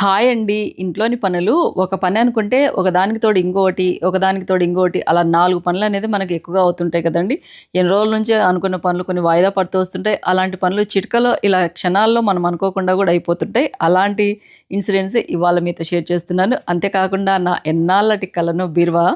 Hi అండి. ఇంట్లోని పనులు ఒక పని అనుకుంటే ఒకదానికి తోడు ఇంకోటి ఒకదానికి తోడు ఇంకోటి అలా నాలుగు పనులు అనేది మనకి ఎక్కువగా అవుతుంటాయి కదండి. ఎన్ని రోజుల నుంచే అనుకున్న పనులు కొన్ని వాయిదా పడుతూ వస్తుంటాయి. అలాంటి పనులు చిటికలో ఇలా క్షణాల్లో మనం అనుకోకుండా కూడా అయిపోతుంటాయి. అలాంటి ఇన్సిడెంట్స్ ఇవాళ మీతో షేర్ చేస్తున్నాను. అంతేకాకుండా నా ఎన్నాళ్ళటి కలను బీరువా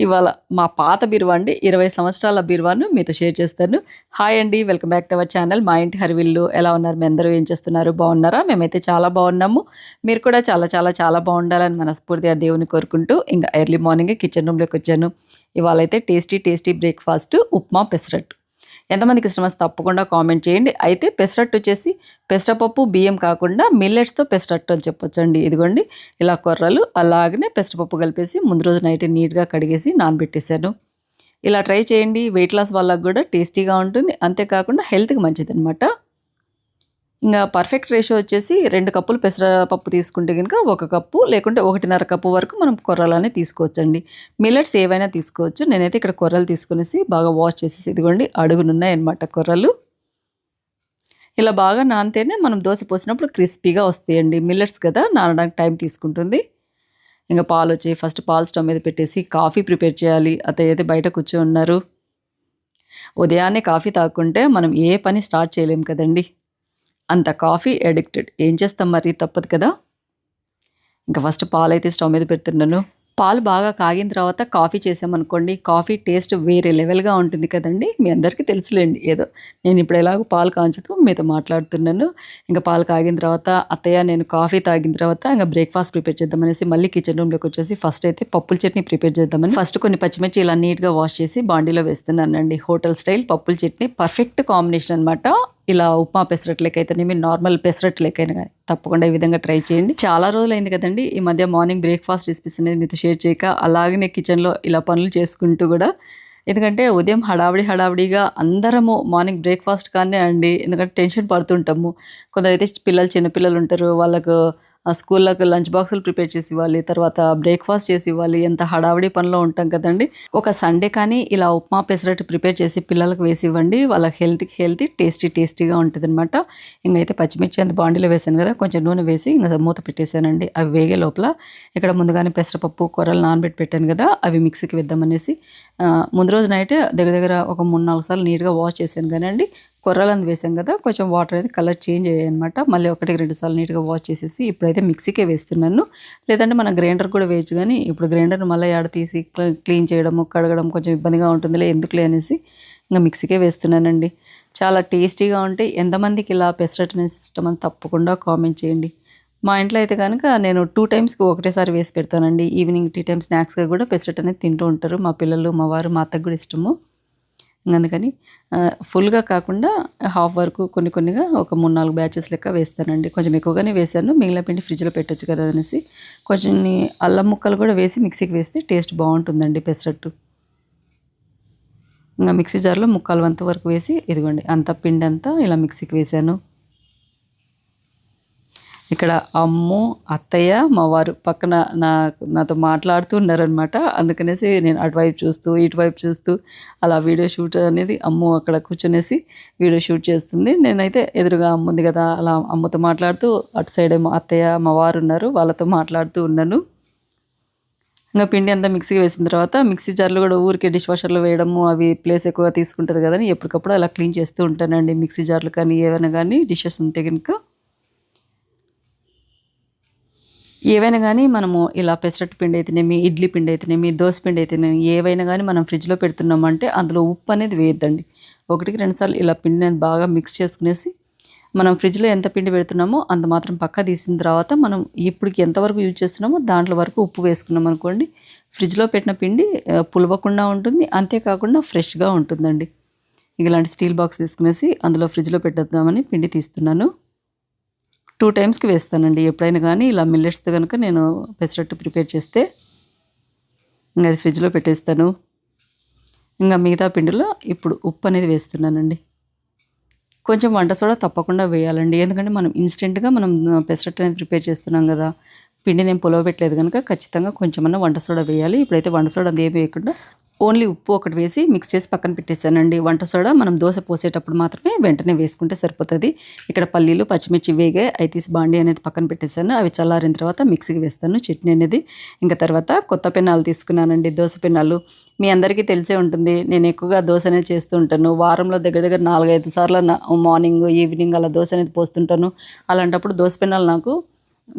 ఇవాళ మా పాత బీరువా అండి. ఇరవై సంవత్సరాల బీరువాను మీతో షేర్ చేస్తాను. హాయ్ అండి. Welcome back to our channel. మా ఇంటి హరివిల్లు. ఎలా ఉన్నారు? మీ అందరూ ఏం చేస్తున్నారు? బాగున్నారా? మేమైతే చాలా బాగున్నాము. మీరు కూడా చాలా చాలా చాలా బాగుండాలని మనస్ఫూర్తిగా దేవుని కోరుకుంటూ ఇంకా ఎర్లీ మార్నింగ్ కిచెన్ రూమ్లోకి వచ్చాను. ఇవాళ అయితే tasty tasty breakfast upma pesarattu. ఎంతమందికి ఇష్టం తప్పకుండా కామెంట్ చేయండి. అయితే పెసరట్టు వచ్చేసి పెసరపప్పు బియ్యం కాకుండా మిల్లెట్స్తో పెసరట్టు అని చెప్పొచ్చండి. ఇదిగోండి ఇలా కొర్రలు అలాగనే పెసరపప్పు కలిపేసి ముందు రోజు నైట్ నీట్గా కడిగేసి నానబెట్టేశాను. ఇలా ట్రై చేయండి. వెయిట్ లాస్ వాళ్ళకు కూడా టేస్టీగా ఉంటుంది. అంతేకాకుండా హెల్త్కి మంచిది అనమాట ఇంకా పర్ఫెక్ట్ రేషియో వచ్చేసి రెండు కప్పులు పెసరపప్పు తీసుకుంటే కనుక ఒక కప్పు లేకుంటే ఒకటిన్నర కప్పు వరకు మనం కొర్రలనే తీసుకోవచ్చండి. మిల్లెట్స్ ఏవైనా తీసుకోవచ్చు. నేనైతే ఇక్కడ కొర్రలు తీసుకునేసి బాగా వాష్ చేసేసి ఇదిగోండి అడుగునున్నాయి అనమాట కొర్రలు. ఇలా బాగా నానితేనే మనం దోశ పోసినప్పుడు క్రిస్పీగా వస్తాయండి. మిల్లెట్స్ కదా నానడానికి టైం తీసుకుంటుంది. ఇంకా పాలు వచ్చి ఫస్ట్ పాలు స్టవ్ మీద పెట్టేసి కాఫీ ప్రిపేర్ చేయాలి. అతయ్య అయితే బయట కూర్చొని ఉన్నారు. ఉదయాన్నే కాఫీ తాగుకుంటే మనం ఏ పని స్టార్ట్ చేయలేము కదండి. అంత కాఫీ అడిక్టెడ్ ఏం చేస్తాం మరి? తప్పదు కదా? ఇంకా ఫస్ట్ పాలు అయితే స్టవ్ మీద పెడుతున్నాను పాలు బాగా కాగిన తర్వాత కాఫీ చేసామనుకోండి కాఫీ టేస్ట్ వేరే లెవెల్గా ఉంటుంది కదండి. మీ అందరికీ తెలుసులేండి. ఏదో నేను ఇప్పుడు ఎలాగో పాలు కాంచుతూ మీతో మాట్లాడుతున్నాను ఇంకా పాలు కాగిన తర్వాత అత్తయ్య నేను కాఫీ తాగిన తర్వాత ఇంకా బ్రేక్ఫాస్ట్ ప్రిపేర్ చేద్దామనేసి మళ్ళీ కిచెన్ రూమ్లోకి వచ్చేసి ఫస్ట్ అయితే పప్పుల చట్నీ ప్రిపేర్ చేద్దామని ఫస్ట్ కొన్ని పచ్చిమిర్చి ఇలా నీట్గా వాష్ చేసి బాండీలో వేస్తున్నానండి. హోటల్ స్టైల్ పప్పుల చట్నీ. పర్ఫెక్ట్ కాంబినేషన్ అనమాట ఇలా ఉప్మా పెసరట్లకైతేనేమి నార్మల్ పెసరట్లకైనా కానీ తప్పకుండా ఈ విధంగా ట్రై చేయండి. చాలా రోజులైంది కదండి ఈ మధ్య మార్నింగ్ బ్రేక్ఫాస్ట్ రెసిపీస్ అనేది మీతో షేర్ చేయక అలాగనే కిచెన్లో ఇలా పనులు చేసుకుంటూ కూడా. ఎందుకంటే ఉదయం హడావిడి హడావిడిగా అందరము మార్నింగ్ బ్రేక్ఫాస్ట్ కానీ అండి ఎందుకంటే టెన్షన్ పడుతుంటాము. కొందరైతే పిల్లలు చిన్నపిల్లలు ఉంటారు వాళ్ళకు స్కూళ్ళకు లంచ్ బాక్సులు ప్రిపేర్ చేసి ఇవ్వాలి తర్వాత బ్రేక్ఫాస్ట్ చేసి ఇవ్వాలి ఎంత హడావిడి పనిలో ఉంటాం కదండి. ఒక సండే కానీ ఇలా ఉప్మా పెసరట్టు ప్రిపేర్ చేసి పిల్లలకు వేసి ఇవ్వండి. వాళ్ళ హెల్త్కి హెల్తీ టేస్టీ టేస్టీగా ఉంటుంది అనమాట ఇంకైతే పచ్చిమిర్చి అంత బాండీలో వేసాను కదా కొంచెం నూనె వేసి ఇంకా మూత పెట్టేశానండి. అవి వేగే లోపల ఇక్కడ ముందుగానే పెసరపప్పు కూరలు నానబెట్టి పెట్టాను కదా అవి మిక్సీకి వేద్దామనేసి ముందు రోజు నైట్ దగ్గర దగ్గర ఒక మూడు నాలుగు సార్లు నీట్గా వాష్ చేశాను కానీ అండి కొర్రలందు వేసాం కదా కొంచెం వాటర్ అనేది కలర్ చేంజ్ అయ్యాయి అనమాట మళ్ళీ ఒకటికి రెండు సార్లు నీట్గా వాష్ చేసేసి ఇప్పుడైతే మిక్సీకే వేస్తున్నాను. లేదంటే మనం గ్రైండర్ కూడా వేయచ్చు కానీ ఇప్పుడు గ్రైండర్ మళ్ళీ ఆడ తీసి క్లీన్ చేయడము కడగడం కొంచెం ఇబ్బందిగా ఉంటుందిలే ఎందుకులే అనేసి ఇంకా మిక్సీకే వేస్తున్నానండి. చాలా టేస్టీగా ఉంటాయి ఎంతమందికి ఇలా పెసరట్టు ఇష్టం అని తప్పకుండా కామెంట్ చేయండి. మా ఇంట్లో అయితే కనుక నేను టూ టైమ్స్కి ఒకటేసారి వేసి పెడతానండి. ఈవినింగ్ టీ టైమ్ స్నాక్స్గా కూడా పెసరట్ అనేది తింటూ ఉంటారు. మా పిల్లలు మా వారు మా అత్తకు కూడా ఇష్టము. అందుకని ఫుల్గా కాకుండా హాఫ్ వరకు కొన్ని కొన్నిగా ఒక మూడు నాలుగు బ్యాచెస్ లెక్క వేస్తానండి. కొంచెం ఎక్కువగానే వేసాను మిగిలిన పిండి ఫ్రిడ్జ్లో పెట్టొచ్చు కదా అనేసి. కొంచెం అల్లం ముక్కలు కూడా వేసి మిక్సీకి వేస్తే టేస్ట్ బాగుంటుందండి పెసరట్టు. ఇంకా మిక్సీ జార్లో ముక్కలు వంత వరకు వేసి ఇదిగోండి అంత పిండి అంతా ఇలా మిక్సీకి వేసాను ఇక్కడ అమ్ము అత్తయ్య మా వారు పక్కన నా నాతో మాట్లాడుతూ ఉన్నారనమాట అందుకనేసి నేను అటువైపు చూస్తూ ఇటువైపు చూస్తూ అలా వీడియో షూట్ అనేది అమ్ము అక్కడ కూర్చొనేసి వీడియో షూట్ చేస్తుంది. నేనైతే ఎదురుగా అమ్ముంది కదా అలా అమ్మతో మాట్లాడుతూ అటు సైడ్ ఏమో అత్తయ్య మా వారు ఉన్నారు వాళ్ళతో మాట్లాడుతూ ఉన్నాను. ఇంకా పిండి అంతా మిక్సీకి వేసిన తర్వాత మిక్సీ జార్లు కూడా ఊరికే డిష్ వాషర్లో వేయడము అవి ప్లేస్ ఎక్కువగా తీసుకుంటుంది కదని ఎప్పటికప్పుడు అలా క్లీన్ చేస్తూ ఉంటానండి. మిక్సీ జార్లు కానీ ఏవైనా కానీ డిషెస్ ఉంటే కనుక ఏవైనా కానీ మనము ఇలా పెసరట్టు పిండి అయితేనేమి ఇడ్లీ పిండి అయితేనేమి దోశ పిండి అయితేనేమి ఏవైనా కానీ మనం ఫ్రిడ్జ్లో పెడుతున్నామంటే అందులో ఉప్పు అనేది వేయద్దండి. ఒకటికి రెండుసార్లు ఇలా పిండిని బాగా మిక్స్ చేసుకునేసి మనం ఫ్రిడ్జ్లో ఎంత పిండి పెడుతున్నామో అంత మాత్రం పక్క తీసిన తర్వాత మనం ఇప్పటికి ఎంతవరకు యూజ్ చేస్తున్నామో దాంట్లో వరకు ఉప్పు వేసుకున్నాం అనుకోండి ఫ్రిడ్జ్లో పెట్టిన పిండి పులవకుండా ఉంటుంది అంతేకాకుండా ఫ్రెష్గా ఉంటుందండి. ఇలాంటి స్టీల్ బాక్స్ తీసుకునేసి అందులో ఫ్రిడ్జ్లో పెట్టేద్దామని పిండి తీస్తున్నాను. టూ టైమ్స్కి వేస్తానండి. ఎప్పుడైనా కానీ ఇలా మిల్లెట్స్తో కనుక నేను పెసరట్టు ప్రిపేర్ చేస్తే ఇంకా అది ఫ్రిడ్జ్లో పెట్టేస్తాను. ఇంకా మిగతా పిండిలో ఇప్పుడు ఉప్పు అనేది వేస్తున్నానండి. కొంచెం వంట సోడా తప్పకుండా వేయాలండి. ఎందుకంటే మనం ఇన్స్టెంట్గా మనం పెసరట్టు అనేది ప్రిపేర్ చేస్తున్నాం కదా. పిండి నేను పులవబెట్టలేదు కనుక ఖచ్చితంగా కొంచెమన్నా వంట సోడా వేయాలి. ఇప్పుడైతే వంట సోడా అది ఏమి వేయకుండా ఓన్లీ ఉప్పు ఒకటి వేసి మిక్స్ చేసి పక్కన పెట్టేశానండి వంట సోడా మనం దోశ పోసేటప్పుడు మాత్రమే వెంటనే వేసుకుంటే సరిపోతుంది. ఇక్కడ పల్లీలు పచ్చిమిర్చి వేగే అవి తీసి బాండి అనేది పక్కన పెట్టేశాను. అవి చల్లారిన తర్వాత మిక్సీకి వేస్తాను చట్నీ అనేది. ఇంకా తర్వాత కొత్త పెన్నాలు తీసుకున్నానండి. దోశ పెన్నాలు. మీ అందరికీ తెలిసే ఉంటుంది. నేను ఎక్కువగా దోశ అనేది చేస్తూ ఉంటాను. వారంలో దగ్గర దగ్గర నాలుగైదు సార్లు మార్నింగ్ ఈవినింగ్ అలా దోశ అనేది పోస్తుంటాను. అలాంటప్పుడు దోశ పెన్నాలు నాకు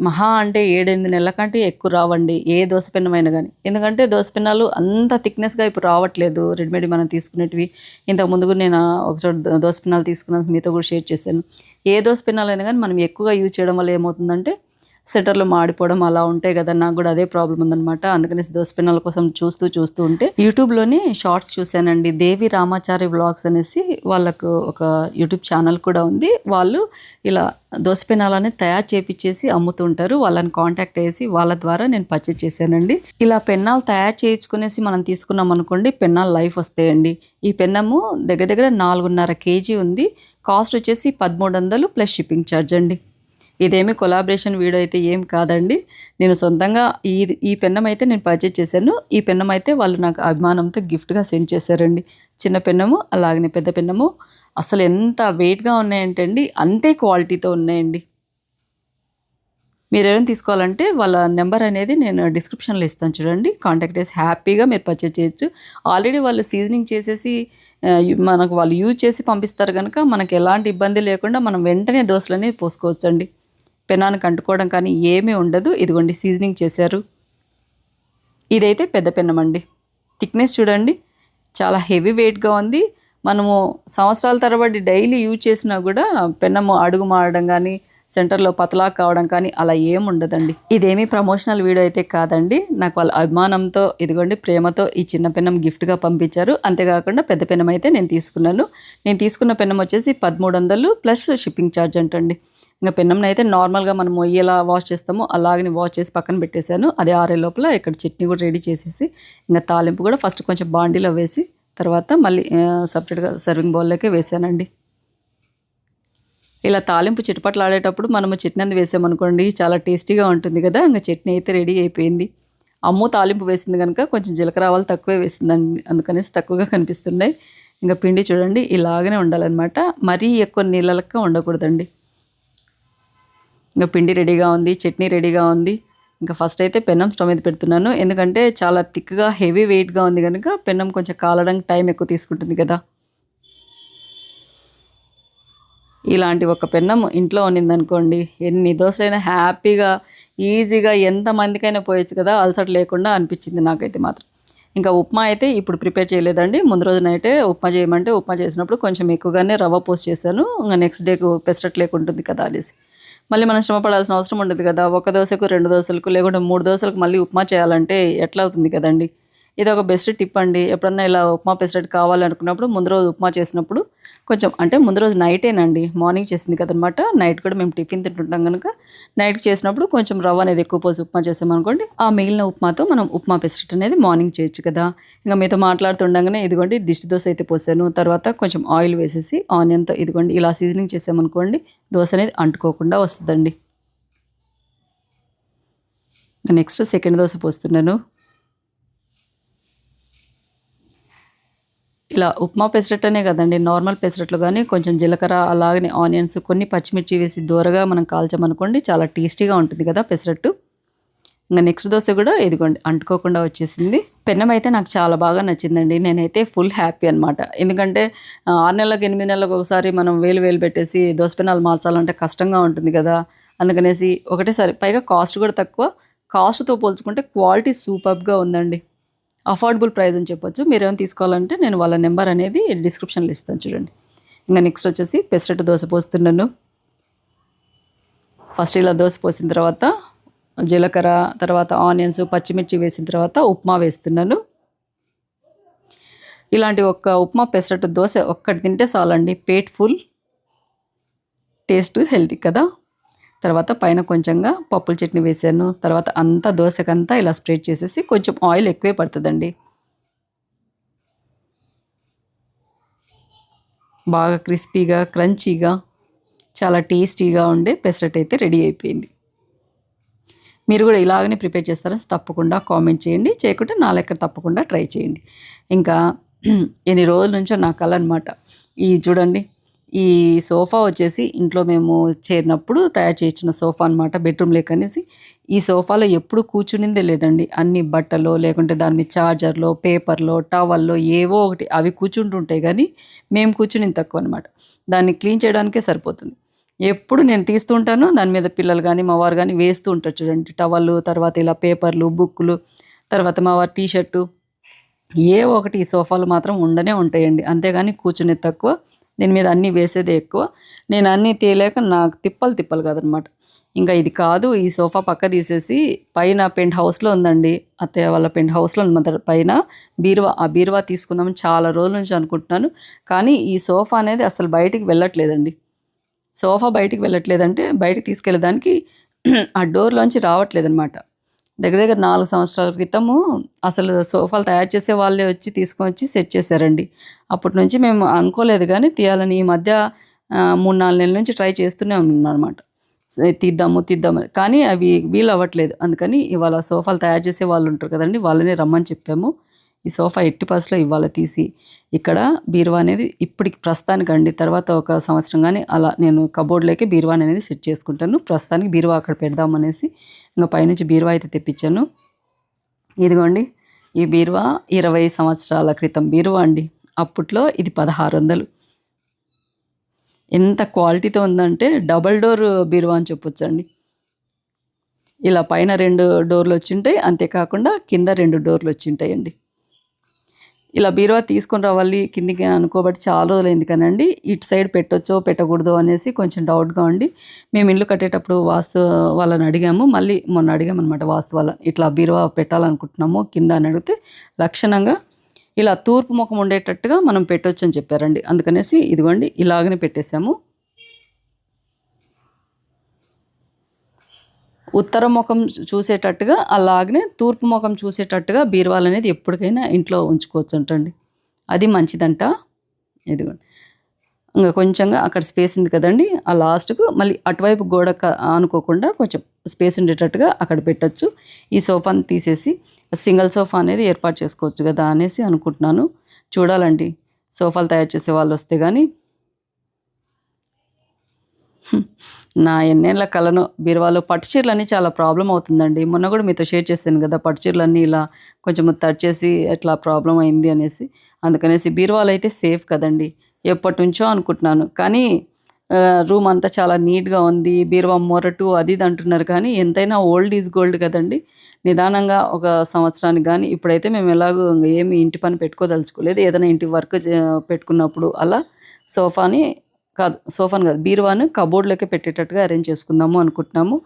మహా అంటే ఏడెనిమిది నెలల కంటే ఎక్కువ రావండి ఏ దోశపిన్నమైనా కానీ ఎందుకంటే దోశపిన్నాలు అంత థిక్నెస్గా ఇప్పుడు రావట్లేదు రెడీమేడ్ మనం తీసుకునేటివి. ఇంతకు ముందు నేను ఒక చోట దో- తీసుకున్నాను మీతో కూడా షేర్ చేశాను. ఏ దోశపిన్నాలైనా కానీ మనం ఎక్కువగా యూజ్ చేయడం వల్ల ఏమవుతుందంటే సెటర్లు మాడిపోవడం అలా ఉంటాయి కదా నాకు కూడా అదే ప్రాబ్లం ఉందనమాట అందుకని దోశ పిన్నల కోసం చూస్తూ చూస్తూ ఉంటే యూట్యూబ్లోనే షార్ట్స్ చూశానండి. దేవి రామాచారి వ్లాగ్స్ అనేసి వాళ్ళకు ఒక యూట్యూబ్ ఛానల్ కూడా ఉంది. వాళ్ళు ఇలా దోశ పెనాలని తయారు చేపించేసి అమ్ముతుంటారు వాళ్ళని కాంటాక్ట్ చేసి వాళ్ళ ద్వారా నేను పర్చేజ్ చేశానండి. ఇలా పెన్నాలు తయారు చేయించుకునేసి మనం తీసుకున్నాం అనుకోండి పెన్నాలు లైఫ్ వస్తాయండి. ఈ పెన్నము దగ్గర దగ్గర నాలుగున్నర కేజీ ఉంది. కాస్ట్ వచ్చేసి పదమూడు వందలు ప్లస్ షిప్పింగ్ ఛార్జ్ అండి. ఇదేమి కొలాబరేషన్ వీడియో అయితే ఏం కాదండి. నేను సొంతంగా ఈ ఈ పెన్నం అయితే నేను పర్చేజ్ చేశాను. ఈ పెన్నం అయితే వాళ్ళు నాకు అభిమానంతో గిఫ్ట్గా సెండ్ చేశారండి. చిన్న పెన్నము అలాగనే పెద్ద పెన్నము. అసలు ఎంత వెయిట్గా ఉన్నాయంటే అండి అంతే క్వాలిటీతో ఉన్నాయండి. మీరు ఏమైనా తీసుకోవాలంటే వాళ్ళ నెంబర్ అనేది నేను డిస్క్రిప్షన్లో ఇస్తాను చూడండి. కాంటాక్ట్ చేసి హ్యాపీగా మీరు పర్చేజ్ చేయొచ్చు. ఆల్రెడీ వాళ్ళు సీజనింగ్ చేసేసి మనకు వాళ్ళు యూజ్ చేసి పంపిస్తారు కనుక మనకు ఎలాంటి ఇబ్బంది లేకుండా మనం వెంటనే దోశలని పోసుకోవచ్చండి. పెనానికి అంటుకోవడం కానీ ఏమీ ఉండదు. ఇదిగోండి సీజనింగ్ చేశారు. ఇదైతే పెద్ద పెన్నం అండి. థిక్నెస్ చూడండి చాలా హెవీ వెయిట్గా ఉంది. మనము సంవత్సరాల తరబడి డైలీ యూజ్ చేసినా కూడా పెన్నము అడుగు మారడం కానీ సెంటర్లో పతలా కావడం కానీ అలా ఏం ఉండదండి. ఇదేమీ ప్రమోషనల్ వీడియో అయితే కాదండి. నాకు వాళ్ళ అభిమానంతో ఇదిగోండి ప్రేమతో ఈ చిన్న పెన్నం గిఫ్ట్గా పంపించారు. అంతేకాకుండా పెద్ద పెన్నం అయితే నేను తీసుకున్నాను. నేను తీసుకున్న పెన్నం వచ్చేసి పదమూడు వందలు ప్లస్ షిప్పింగ్ ఛార్జ్ అంటండి. ఇంకా పెన్నంని అయితే నార్మల్గా మనం ఎలా వాష్ చేస్తామో అలాగని వాష్ చేసి పక్కన పెట్టేశాను. అది ఆరే లోపల ఇక్కడ చట్నీ కూడా రెడీ చేసేసి ఇంకా తాలింపు కూడా ఫస్ట్ కొంచెం బాండీలో వేసి తర్వాత మళ్ళీ సపరేట్గా సర్వింగ్ బౌల్లోకే వేసానండి. ఇలా తాలింపు చిటపట్లాడేటప్పుడు మనము చట్నీ అంది వేసామనుకోండి చాలా టేస్టీగా ఉంటుంది కదా ఇంకా చట్నీ అయితే రెడీ అయిపోయింది. అమ్మో తాలింపు వేసింది కనుక కొంచెం జీలకర్ర ఆవాలు తక్కువే వేసిందండి అందుకనేసి తక్కువగా కనిపిస్తున్నాయి. ఇంకా పిండి చూడండి ఇలాగనే ఉండాలన్నమాట. మరీ ఎక్కువ నీళ్ళలక్క ఉండకూడదండి. ఇంకా పిండి రెడీగా ఉంది చట్నీ రెడీగా ఉంది. ఇంకా ఫస్ట్ అయితే పెన్నం స్టవ్ మీద పెడుతున్నాను. ఎందుకంటే చాలా థిక్గా హెవీ వెయిట్గా ఉంది కనుక పెన్నం కొంచెం కాలడానికి టైం ఎక్కువ తీసుకుంటుంది కదా. ఇలాంటి ఒక పెన్నం ఇంట్లో ఉన్నిందనుకోండి ఎన్ని దోశలైనా హ్యాపీగా ఈజీగా ఎంతమందికైనా పోయొచ్చు కదా అలసట లేకుండా అనిపించింది నాకైతే మాత్రం. ఇంకా ఉప్మా అయితే ఇప్పుడు ప్రిపేర్ చేయలేదండి. ముందు రోజునైతే ఉప్మా చేయమంటే ఉప్మా చేసినప్పుడు కొంచెం ఎక్కువగానే రవ్వ పోస్ట్ చేశాను. ఇంకా నెక్స్ట్ డేకు పెసరట్ లేకుంటుంది కదా అనేసి. మళ్ళీ మనం శ్రమ పడాల్సిన అవసరం ఉండదు కదా. ఒక దోశకు రెండు దోశలకు లేకుంటే మూడు దోశలకు మళ్ళీ ఉప్మా చేయాలంటే ఎట్లా అవుతుంది కదండి? ఇది ఒక బెస్ట్ టిప్ అండి. ఎప్పుడన్నా ఇలా ఉప్మా పెసరట్ కావాలనుకున్నప్పుడు ముందు రోజు ఉప్మా చేసినప్పుడు కొంచెం అంటే ముందు రోజు నైటేనండి మార్నింగ్ చేసింది కదనమాట. నైట్ కూడా మేము టిఫిన్ తింటుంటాం కనుక నైట్ చేసినప్పుడు కొంచెం రవ్వ అనేది ఎక్కువ పోసి ఉప్మా చేసామనుకోండి ఆ మిగిలిన ఉప్మాతో మనం ఉప్మా పెసరట్ అనేది మార్నింగ్ చేయొచ్చు కదా. ఇంకా మీతో మాట్లాడుతుండగానే ఇదిగోండి దిష్టి దోశ అయితే పోసాను. తర్వాత కొంచెం ఆయిల్ వేసేసి ఆనియన్తో ఇదిగోండి ఇలా సీజనింగ్ చేసామనుకోండి దోశ అనేది అంటుకోకుండా వస్తుందండి. నెక్స్ట్ సెకండ్ దోశ పోస్తున్నాను. ఇలా ఉప్మా పెసరట్ అనే కదండి నార్మల్ పెసరట్లు కానీ కొంచెం జీలకర్ర అలాగనే ఆనియన్స్ కొన్ని పచ్చిమిర్చి వేసి దూరగా మనం కాల్చామనుకోండి చాలా టేస్టీగా ఉంటుంది కదా పెసరట్టు. ఇంకా నెక్స్ట్ దోశ కూడా ఇదిగోండి అంటుకోకుండా వచ్చేసింది. పెన్నం అయితే నాకు చాలా బాగా నచ్చిందండి నేనైతే ఫుల్ హ్యాపీ అనమాట ఎందుకంటే ఆరు నెలలకు ఎనిమిది నెలలకు ఒకసారి మనం వేలు వేలు పెట్టేసి దోశ పెనాలు మార్చాలంటే కష్టంగా ఉంటుంది కదా. అందుకనేసి ఒకటేసారి పైగా కాస్ట్ కూడా తక్కువ. కాస్ట్తో పోల్చుకుంటే క్వాలిటీ సూపర్గా ఉందండి. అఫోర్డబుల్ ప్రైస్ అని చెప్పొచ్చు. మీరు ఏమైనా తీసుకోవాలంటే నేను వాళ్ళ నెంబర్ అనేది డిస్క్రిప్షన్లో ఇస్తాను చూడండి. ఇంకా నెక్స్ట్ వచ్చేసి పెసరట్టు దోశ పోస్తున్నాను. ఫస్ట్ ఇలా దోశ పోసిన తర్వాత జీలకర్ర తర్వాత ఆనియన్స్ పచ్చిమిర్చి వేసిన తర్వాత ఉప్మా వేస్తున్నాను. ఇలాంటి ఒక్క ఉప్మా పెసరట్టు దోశ ఒక్కటి తింటే చాలండి. పేట్ ఫుల్ టేస్ట్ హెల్తీ కదా. తర్వాత పైన కొంచెంగా పప్పుల చట్నీ వేసాను. తర్వాత అంతా దోశకంతా ఇలా స్ప్రెడ్ చేసేసి కొంచెం ఆయిల్ ఎక్కువే పడుతుందండి. బాగా క్రిస్పీగా క్రంచీగా చాలా టేస్టీగా ఉండే పెసరట్ అయితే రెడీ అయిపోయింది. మీరు కూడా ఇలాగనే ప్రిపేర్ చేస్తారని తప్పకుండా కామెంట్ చేయండి. చేయకుంటే నా లెక్క తప్పకుండా ట్రై చేయండి. ఇంకా ఎన్ని రోజుల నుంచో నా కళ అనమాట ఈ చూడండి ఈ సోఫా వచ్చేసి ఇంట్లో మేము చేరినప్పుడు తయారు చేయించిన సోఫా అనమాట బెడ్రూమ్ కనేసి అనేసి. ఈ సోఫాలో ఎప్పుడు కూర్చునిందే లేదండి. అన్ని బట్టలు లేకుంటే దాని మీద చార్జర్లో పేపర్లో టవల్లో ఏవో ఒకటి అవి కూర్చుంటుంటాయి కానీ మేము కూర్చుని తక్కువ అనమాట దాన్ని క్లీన్ చేయడానికే సరిపోతుంది. ఎప్పుడు నేను తీస్తూ ఉంటాను దాని మీద పిల్లలు కానీ మా వారు కానీ వేస్తూ ఉంటారు చూడండి. టవల్లు తర్వాత ఇలా పేపర్లు బుక్కులు తర్వాత మా వారి టీ షర్టు ఏ ఒకటి ఈ సోఫాలు మాత్రం ఉండనే ఉంటాయండి. అంతేగాని కూర్చునే తక్కువ. దీని మీద అన్నీ వేసేదే ఎక్కువ. నేను అన్నీ తీయలేక నాకు తిప్పలు తిప్పలు కదనమాట. ఇంకా ఇది కాదు ఈ సోఫా పక్క తీసేసి పైన పెంట్ హౌస్లో ఉందండి. అత్తయ్య వాళ్ళ పెంట్ హౌస్లో ఉంది మన పైన బీరువా ఆ బీరువా తీసుకుందామని చాలా రోజుల నుంచి అనుకుంటున్నాను. కానీ ఈ సోఫా అనేది అసలు బయటికి వెళ్ళట్లేదండి. సోఫా బయటికి వెళ్ళట్లేదంటే బయటికి తీసుకెళ్ళడానికి ఆ డోర్లోంచి రావట్లేదనమాట. దగ్గర దగ్గర నాలుగు సంవత్సరాల క్రితము అసలు సోఫాలు తయారు చేసే వాళ్ళే వచ్చి తీసుకొని వచ్చి సెట్ చేశారండి. అప్పటి నుంచి మేము అనుకోలేదు కానీ తీయాలని ఈ మధ్య మూడు నాలుగు నెలల నుంచి ట్రై చేస్తూనే ఉన్నాం అనమాట తీద్దాము తీద్దాము. కానీ అవి వీలు అవ్వట్లేదు అందుకని ఇవాళ సోఫాలు తయారు చేసే వాళ్ళు ఉంటారు కదండి వాళ్ళని రమ్మని చెప్పాము. ఈ సోఫా ఎట్టి పాస్లో ఇవాళ తీసి ఇక్కడ బీరువా అనేది ఇప్పటికి ప్రస్తుతానికి అండి. తర్వాత ఒక సంవత్సరం కానీ అలా నేను కబోర్డ్లోకి బీరువా అనేది సెట్ చేసుకుంటాను. ప్రస్తుతానికి బీరువా అక్కడ పెడదామనేసి ఇంకా పైనుంచి బీరువా అయితే తెప్పించాను. ఇదిగోండి ఈ బీరువా ఇరవై సంవత్సరాల క్రితం బీరువా అండి. అప్పట్లో ఇది పదహారు వందలు. ఎంత క్వాలిటీతో ఉందంటే డబల్ డోర్ బీరువా అని చెప్పొచ్చండి. ఇలా పైన రెండు డోర్లు వచ్చింటాయి. అంతేకాకుండా కింద రెండు డోర్లు వచ్చింటాయండి. ఇలా బీరువా తీసుకొని రావాలి కిందికి అనుకోబట్టి చాలా రోజులు అయింది కానండి. ఇటు సైడ్ పెట్టొచ్చో పెట్టకూడదో అనేసి కొంచెం డౌట్గా ఉండి మేము ఇల్లు కట్టేటప్పుడు వాస్తు వాళ్ళని అడిగాము. మళ్ళీ మొన్న అడిగామన్నమాట వాస్తు వాళ్ళని. ఇట్లా బీరువా పెట్టాలనుకుంటున్నాము కింద అని అడిగితే లక్షణంగా ఇలా తూర్పు ముఖం ఉండేటట్టుగా మనం పెట్టొచ్చు అని చెప్పారండి. అందుకనేసి ఇదిగోండి ఇలాగనే పెట్టేశాము. ఉత్తర ముఖం చూసేటట్టుగా అలాగనే తూర్పు ముఖం చూసేటట్టుగా బీరువాలు అనేది ఎప్పటికైనా ఇంట్లో ఉంచుకోవచ్చు అంటండి అది మంచిదంట. ఇదిగోండి. ఇంకా కొంచెంగా అక్కడ స్పేస్ ఉంది కదండి. ఆ లాస్ట్కు మళ్ళీ అటువైపు గోడ అనుకోకుండా ఆనుకోకుండా కొంచెం స్పేస్ ఉండేటట్టుగా అక్కడ పెట్టచ్చు. ఈ సోఫాని తీసేసి సింగిల్ సోఫా అనేది ఏర్పాటు చేసుకోవచ్చు కదా అనేసి అనుకుంటున్నాను. చూడాలండి. సోఫాలు తయారు చేసే వాళ్ళు వస్తే కానీ నా ఎన్నేళ్ళ కలను బీరువాలో పట్టు చీరలన్నీ చాలా ప్రాబ్లం అవుతుందండి. మొన్న కూడా మీతో షేర్ చేశాను కదా పట్టు చీరలన్నీ ఇలా కొంచెం తట్ చేసి ఎట్లా ప్రాబ్లం అయింది అనేసి. అందుకనేసి బీరువాలు అయితే సేఫ్ కదండి. ఎప్పటి నుంచో అనుకుంటున్నాను. కానీ రూమ్ అంతా చాలా నీట్గా ఉంది బీరువా మొరటు అది ఇది అంటున్నారు. కానీ ఎంతైనా ఓల్డ్ ఈజ్ గోల్డ్ కదండి. నిదానంగా ఒక సంవత్సరానికి కానీ ఇప్పుడైతే మేము ఎలాగో ఏమి ఇంటి పని పెట్టుకోదలుచుకోలేదు. ఏదైనా ఇంటి వర్క్ పెట్టుకున్నప్పుడు అలా సోఫాని కాదు సోఫాను కాదు బీరువాను కబోర్డ్లోకి పెట్టేటట్టుగా అరేంజ్ చేసుకుందాము అనుకుంటున్నాము.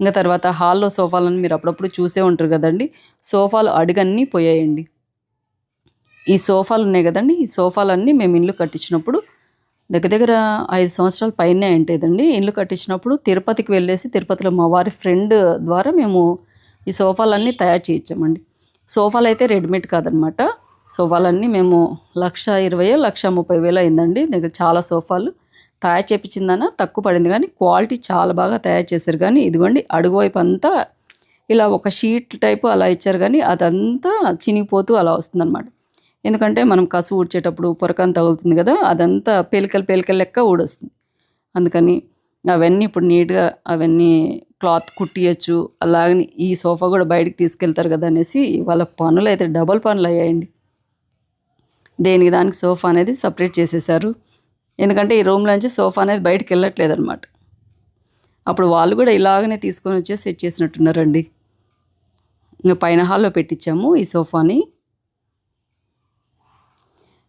ఇంకా తర్వాత హాల్లో సోఫాలను మీరు అప్పుడప్పుడు చూసే ఉంటారు కదండి. సోఫాలు అడుగన్నీ పోయాయండి. ఈ సోఫాలు ఉన్నాయి కదండి. ఈ సోఫాలన్నీ మేము ఇల్లు కట్టించినప్పుడు దగ్గర దగ్గర ఐదు సంవత్సరాల పైనే అంటేదండి ఇల్లు కట్టించినప్పుడు తిరుపతికి వెళ్ళేసి తిరుపతిలో మా వారి ఫ్రెండ్ ద్వారా మేము ఈ సోఫాలన్నీ తయారు చేయించామండి. సోఫాలు అయితే రెడీమేడ్ కాదనమాట. సోఫాలన్నీ మేము లక్ష ఇరవై లక్ష ముప్పై వేలు అయిందండి. దగ్గర చాలా సోఫాలు. తయారు చేయించిందన తక్కువ పడింది. కానీ క్వాలిటీ చాలా బాగా తయారు చేశారు. కానీ ఇదిగోండి అడుగు వైపు అంతా ఇలా ఒక షీట్ టైపు అలా ఇచ్చారు. కానీ అదంతా చినిగిపోతూ అలా వస్తుందన్నమాట. ఎందుకంటే మనం కసు ఊడ్చేటప్పుడు పొరకం తగులుతుంది కదా అదంతా పేలికలు పేలికలు లెక్క ఊడొస్తుంది. అందుకని అవన్నీ ఇప్పుడు నీట్గా అవన్నీ క్లాత్ కుట్టియచ్చు. అలాగని ఈ సోఫా కూడా బయటికి తీసుకెళ్తారు కదా అనేసి వాళ్ళ పనులు అయితే డబల్ పనులు అయ్యాయండి దేనికి దానికి సోఫా అనేది సపరేట్ చేసేసారు. ఎందుకంటే ఈ రూమ్లోంచి సోఫా అనేది బయటకు వెళ్ళట్లేదు అనమాట అప్పుడు వాళ్ళు కూడా ఇలాగనే తీసుకొని వచ్చి సెట్ చేసినట్టున్నారండి. ఇంకా పైన హాల్లో పెట్టించాము ఈ సోఫాని.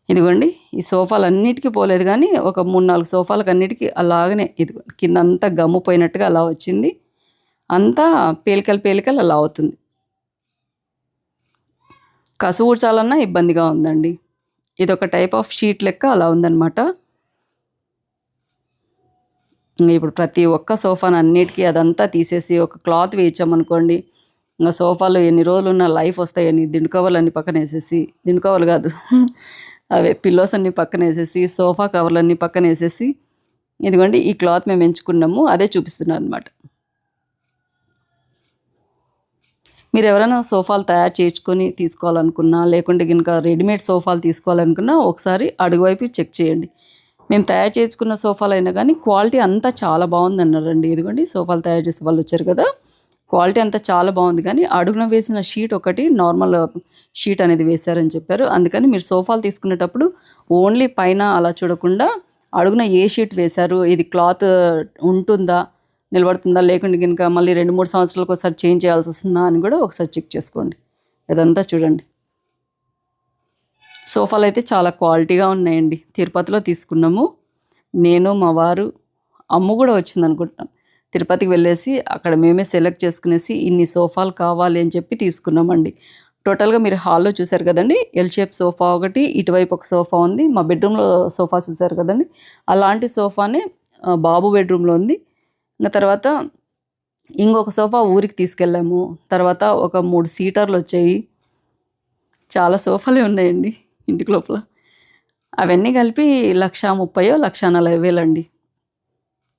ఇదిగోండి ఈ సోఫాలు అన్నిటికీ పోలేదు కానీ ఒక మూడు నాలుగు సోఫాలకు అన్నిటికీ అలాగనే ఇది కింద అంతా గమ్ము పోయినట్టుగా అలా వచ్చింది. అంతా పేలికలు పేలికలు అలా అవుతుంది. కసు ఊడ్చాలన్నా ఇబ్బందిగా ఉందండి. ఇది ఒక టైప్ ఆఫ్ షీట్ లెక్క అలా ఉందన్నమాట. ఇప్పుడు ప్రతి ఒక్క సోఫాను అన్నిటికీ అదంతా తీసేసి ఒక క్లాత్ వేయించామనుకోండి ఇంకా సోఫాలో ఎన్ని రోజులు ఉన్న లైఫ్ వస్తాయని దిండు అన్ని పక్కన వేసేసి దిండు కవర్లు కాదు అవే పిల్లోస్ అన్ని పక్కన వేసేసి సోఫా కవర్లన్నీ పక్కన వేసేసి ఇదిగోండి ఈ క్లాత్ మేము ఎంచుకున్నాము అదే చూపిస్తున్నాను అనమాట మీరు ఎవరైనా సోఫాలు తయారు చేసుకొని తీసుకోవాలనుకున్నా లేకుంటే కనుక రెడీమేడ్ సోఫాలు తీసుకోవాలనుకున్నా ఒకసారి అడుగువైపు చెక్ చేయండి. మేము తయారు చేసుకున్న సోఫాలు అయినా కానీ క్వాలిటీ అంతా చాలా బాగుంది అన్నారండి. ఇదిగోండి సోఫాలు తయారు చేసే వాళ్ళు వచ్చారు కదా. క్వాలిటీ అంతా చాలా బాగుంది కానీ అడుగున వేసిన షీట్ ఒకటి నార్మల్ షీట్ అనేది వేశారని చెప్పారు. అందుకని మీరు సోఫాలు తీసుకునేటప్పుడు ఓన్లీ పైన అలా చూడకుండా అడుగున ఏ షీట్ వేశారు ఇది క్లాత్ ఉంటుందా నిలబడుతుందా లేకుంటే కనుక మళ్ళీ రెండు మూడు సంవత్సరాలకు ఒకసారి చేంజ్ చేయాల్సి వస్తుందా అని కూడా ఒకసారి చెక్ చేసుకోండి. ఇదంతా చూడండి. సోఫాలు అయితే చాలా క్వాలిటీగా ఉన్నాయండి. తిరుపతిలో తీసుకున్నాము. నేను మా వారు అమ్మ కూడా వచ్చింది అనుకుంటున్నాం. తిరుపతికి వెళ్ళేసి అక్కడ మేమే సెలెక్ట్ చేసుకునేసి ఇన్ని సోఫాలు కావాలి అని చెప్పి తీసుకున్నామండి. టోటల్గా మీరు హాల్లో చూశారు కదండి. ఎల్ షేప్ సోఫా ఒకటి ఇటువైపు ఒక సోఫా ఉంది. మా బెడ్రూమ్లో సోఫా చూశారు కదండి. అలాంటి సోఫానే బాబు బెడ్రూమ్లో ఉంది. ఇంకా తర్వాత ఇంకొక సోఫా ఊరికి తీసుకెళ్ళాము. తర్వాత ఒక మూడు సీటర్లు వచ్చాయి. చాలా సోఫాలే ఉన్నాయండి. ఇంటికి లోపల. అవన్నీ కలిపి లక్ష ముప్పయో లక్ష నలభై వేలండి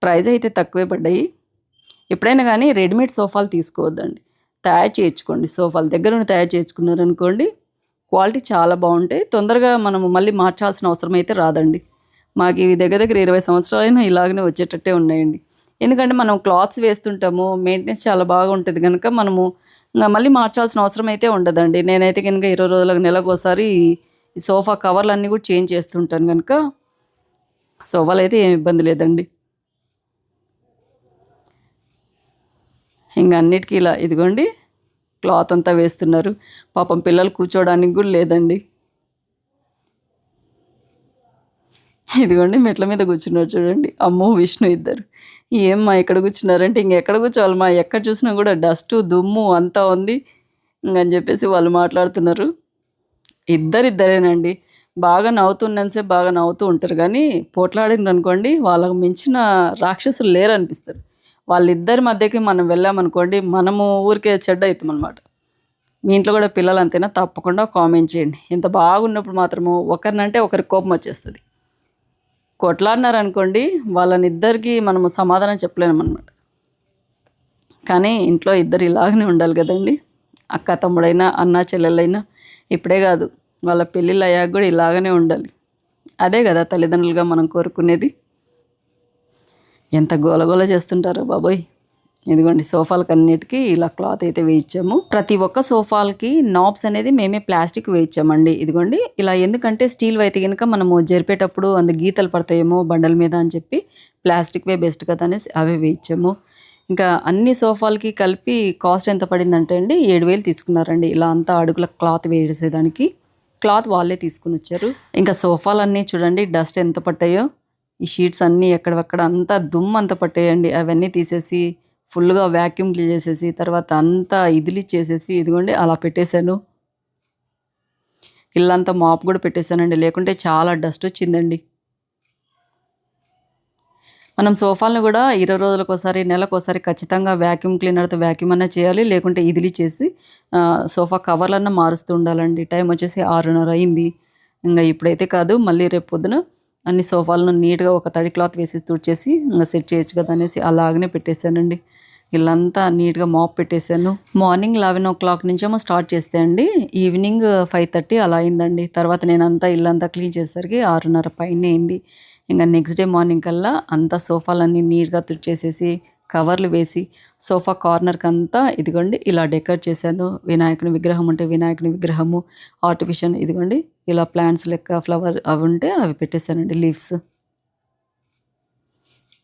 ప్రైస్ అయితే తక్కువే పడ్డాయి. ఎప్పుడైనా కానీ రెడీమేడ్ సోఫాలు తీసుకోవద్దండి. తయారు చేయించుకోండి. సోఫాలు దగ్గర నుండి తయారు చేయించుకున్నారనుకోండి క్వాలిటీ చాలా బాగుంటాయి. తొందరగా మనము మళ్ళీ మార్చాల్సిన అవసరం అయితే రాదండి. మాకు ఇవి దగ్గర దగ్గర ఇరవై సంవత్సరాలైనా ఇలాగనే వచ్చేటట్టే ఉన్నాయండి. ఎందుకంటే మనం క్లాత్స్ వేస్తుంటాము మెయింటెనెన్స్ చాలా బాగా ఉంటుంది కనుక మనము ఇంకా మళ్ళీ మార్చాల్సిన అవసరం అయితే ఉండదండి. నేనైతే కనుక ఇరవై రోజులకు నెలకు ఒకసారి ఈ సోఫా కవర్లు అన్నీ కూడా చేంజ్ చేస్తుంటాను కనుక సోఫాలు అయితే ఏం ఇబ్బంది లేదండి. ఇంకా అన్నిటికీ ఇలా ఇదిగోండి క్లాత్ అంతా వేస్తున్నారు. పాపం పిల్లలు కూర్చోవడానికి కూడా లేదండి. ఇదిగోండి మెట్ల మీద కూర్చున్నారు చూడండి. అమ్ము విష్ణు ఇద్దరు. ఏమ్మా ఎక్కడ కూర్చున్నారంటే ఇంకెక్కడ కూర్చోవాలి మా ఎక్కడ చూసినా కూడా డస్ట్ దుమ్ము అంతా ఉంది. ఇంకని చెప్పేసి వాళ్ళు మాట్లాడుతున్నారు. ఇద్దరిద్దరేనండి. బాగా నవ్వుతున్నంతసేపు బాగా నవ్వుతూ ఉంటారు. కానీ పోట్లాడిండ్రు అనుకోండి వాళ్ళకు మించిన రాక్షసులు లేరు అనిపిస్తారు వాళ్ళిద్దరి మధ్యకి మనం వెళ్ళామనుకోండి మనము ఊరికే చెడ్డ అవుతాం అనమాట మీ ఇంట్లో కూడా పిల్లలు అంతేనా తప్పకుండా కామెంట్ చేయండి. ఇంత బాగున్నప్పుడు మాత్రము ఒకరినంటే ఒకరికి కోపం వచ్చేస్తుంది. కొట్లాడినారనుకోండి వాళ్ళని ఇద్దరికి మనము సమాధానం చెప్పలేము అనమాట కానీ ఇంట్లో ఇద్దరు ఇలాగనే ఉండాలి కదండి. అక్క తమ్ముడైనా అన్న చెల్లెలైనా ఇప్పుడే కాదు. వాళ్ళ పెళ్ళిళ్ళు అయ్యాక కూడా ఇలాగనే ఉండాలి. అదే కదా తల్లిదండ్రులుగా మనం కోరుకునేది. ఎంత గోలగోల చేస్తుంటారో బాబోయ్. ఇదిగోండి సోఫాలకు అన్నిటికీ ఇలా క్లాత్ అయితే వేయించాము. ప్రతి ఒక్క సోఫాలకి నాబ్స్ అనేది మేమే ప్లాస్టిక్ వేయించామండి. ఇదిగోండి ఇలా ఎందుకంటే స్టీల్ అయితే కనుక మనము జరిపేటప్పుడు అందు గీతలు పడతాయేమో బండల మీద అని చెప్పి ప్లాస్టిక్వే బెస్ట్ కదా అనేసి అవే వేయించాము. ఇంకా అన్ని సోఫాలకి కలిపి కాస్ట్ ఎంత పడిందంటే అండి ఏడు వేలు తీసుకున్నారండి. ఇలా అంతా అడుగుల క్లాత్ వేసేదానికి. క్లాత్ వాళ్ళే తీసుకుని వచ్చారు. ఇంకా సోఫాలన్నీ చూడండి డస్ట్ ఎంత పట్టాయో. ఈ షీట్స్ అన్నీ ఎక్కడక్కడ అంతా దుమ్ము అంతా పట్టేయండి. అవన్నీ తీసేసి ఫుల్గా వ్యాక్యూమ్ క్లీన్ చేసేసి తర్వాత అంతా ఇదిలి చేసేసి ఇదిగోండి అలా పెట్టేశాను. ఇల్లంతా మాప్ కూడా పెట్టేశానండి. లేకుంటే చాలా డస్ట్ వచ్చిందండి. మనం సోఫాలను కూడా ఇరవై రోజులకు ఒకసారి నెలకు ఒకసారి ఖచ్చితంగా వ్యాక్యూమ్ క్లీనర్తో వ్యాక్యూమ్ అన్నా చేయాలి. లేకుంటే ఇదిలి చేసి సోఫా కవర్లన్నా మారుస్తూ ఉండాలండి. టైం వచ్చేసి ఆరున్నర అయింది. ఇంకా ఇప్పుడైతే కాదు మళ్ళీ రేపు పొద్దున అన్ని సోఫాలను నీట్గా ఒక తడి క్లాత్ వేసి తుడిచేసి ఇంకా సెట్ చేయొచ్చు కదా అనేసి అలాగనే పెట్టేశానండి. ఇల్లంతా నీట్గా మాప్ పెట్టేశాను. మార్నింగ్ లెవెన్ ఓ క్లాక్ నుంచేమో స్టార్ట్ చేస్తే అండి ఈవినింగ్ ఫైవ్ థర్టీ అలా అయిందండి. తర్వాత నేనంతా అంతా ఇల్లంతా క్లీన్ చేసేసరికి ఆరున్నర పైన అయింది. ఇంకా నెక్స్ట్ డే మార్నింగ్ కల్లా అంతా సోఫాలన్నీ నీట్గా తుడిచేసేసి కవర్లు వేసి సోఫా కార్నర్కి అంతా ఇదిగోండి ఇలా డెకరేట్ చేశాను. వినాయకుని విగ్రహం ఉంటే వినాయకుని విగ్రహము ఆర్టిఫిషియల్ ఇదిగోండి ఇలా ప్లాంట్స్ లెక్క ఫ్లవర్ అవి ఉంటే అవి పెట్టేశానండి లీవ్స్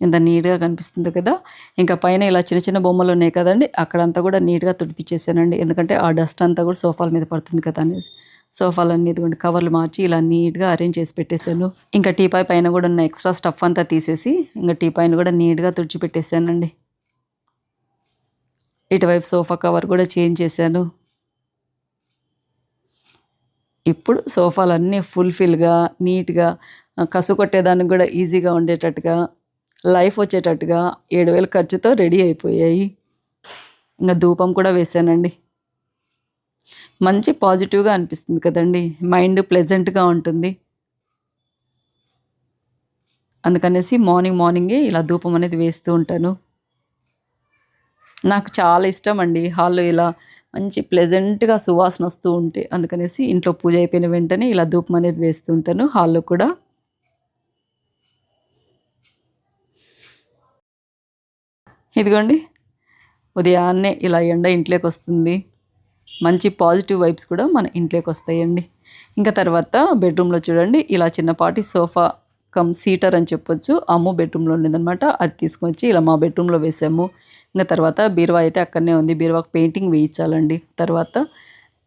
ఇంత నీట్గా కనిపిస్తుంది కదా. ఇంకా పైన ఇలా చిన్న చిన్న బొమ్మలు ఉన్నాయి కదండి అక్కడంతా కూడా నీట్గా తుడిపించేసానండి ఎందుకంటే ఆ డస్ట్ అంతా కూడా సోఫాల మీద పడుతుంది కదా అనేసి. సోఫాలన్నీ ఇదిగోండి కవర్లు మార్చి ఇలా నీట్గా అరేంజ్ చేసి పెట్టేశాను. ఇంకా టీపాయ్ పైన కూడా ఉన్న ఎక్స్ట్రా స్టఫ్ అంతా తీసేసి ఇంకా టీపాయ్ని కూడా నీట్గా తుడిచిపెట్టేశానండి ఇటువైపు సోఫా కవర్ కూడా చేంజ్ చేశాను. ఇప్పుడు సోఫాలన్నీ ఫుల్ఫిల్గా నీట్గా కసు కొట్టేదానికి కూడా ఈజీగా ఉండేటట్టుగా లైఫ్ వచ్చేటట్టుగా ఏడు వేల ఖర్చుతో రెడీ అయిపోయాయి. ఇంకా ధూపం కూడా వేసానండి మంచి పాజిటివ్గా అనిపిస్తుంది కదండి. మైండ్ ప్లెజెంట్గా ఉంటుంది. అందుకనేసి మార్నింగ్ మార్నింగే ఇలా ధూపం అనేది వేస్తూ ఉంటాను. నాకు చాలా ఇష్టం అండి హాల్లో ఇలా మంచి ప్లెజెంట్గా సువాసన వస్తూ ఉంటే. అందుకనేసి ఇంట్లో పూజ అయిపోయిన వెంటనే ఇలా ధూపం అనేది వేస్తూ ఉంటాను హాల్లో కూడా. ఇదిగోండి. ఉదయాన్నే ఇలా ఎండ ఇంట్లోకి వస్తుంది. మంచి పాజిటివ్ వైబ్స్ కూడా మన ఇంట్లోకి వస్తాయండి. ఇంకా తర్వాత బెడ్రూమ్లో చూడండి ఇలా చిన్నపాటి సోఫా కమ్ సీటర్ అని చెప్పొచ్చు. అమ్ము బెడ్రూమ్లో ఉండిందనమాట అది తీసుకొచ్చి ఇలా మా బెడ్రూమ్లో వేసాము. ఇంకా తర్వాత బీరువా అయితే అక్కడనే ఉంది. బీరువాకి పెయింటింగ్ వేయించాలండి. తర్వాత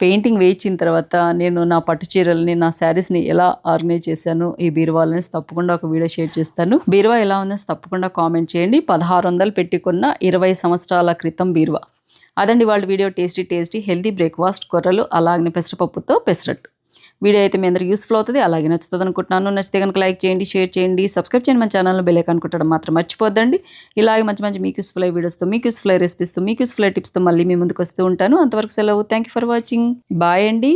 పెయింటింగ్ వేయించిన తర్వాత నేను నా పట్టు చీరల్ని నా శారీస్ని ఎలా ఆర్గనైజ్ చేశాను ఈ బీరువాలని తప్పకుండా ఒక వీడియో షేర్ చేస్తాను. బీరువా ఎలా ఉందని తప్పకుండా కామెంట్ చేయండి. పదహారు వందలు పెట్టుకున్న ఇరవై సంవత్సరాల క్రితం బీరువా. అదండి వాళ్ళ video tasty tasty healthy breakfast కూరలు అలాగే పెసరపప్పుతో పెసరట్టు. వీడియో అయితే మీ అందరికి యూస్ఫుల్ అవుతుంది అలాగే నచ్చుతుంది అనుకుంటున్నాను నచ్చితే కనుక లైక్ చేయండి షేర్ చేయండి సబ్స్క్రైబ్ చేయండి మన ఛానల్లో బెల్ అనుకుంటాడు మాత్రం మర్చిపోద్దండి. ఇలాగే మంచి మంచి మీకు యూస్ఫుల్ అయ్యే వీడియోస్తో మీకు యూస్ఫుల్ అయ్యే రెసిపీస్తో మీకు యూస్ఫుల్ అయ్యే టిప్స్తో మళ్ళీ మీ ముందుకు వస్తూ ఉంటాను. అంతవరకు సెలవు. Thank you for watching bye అండి.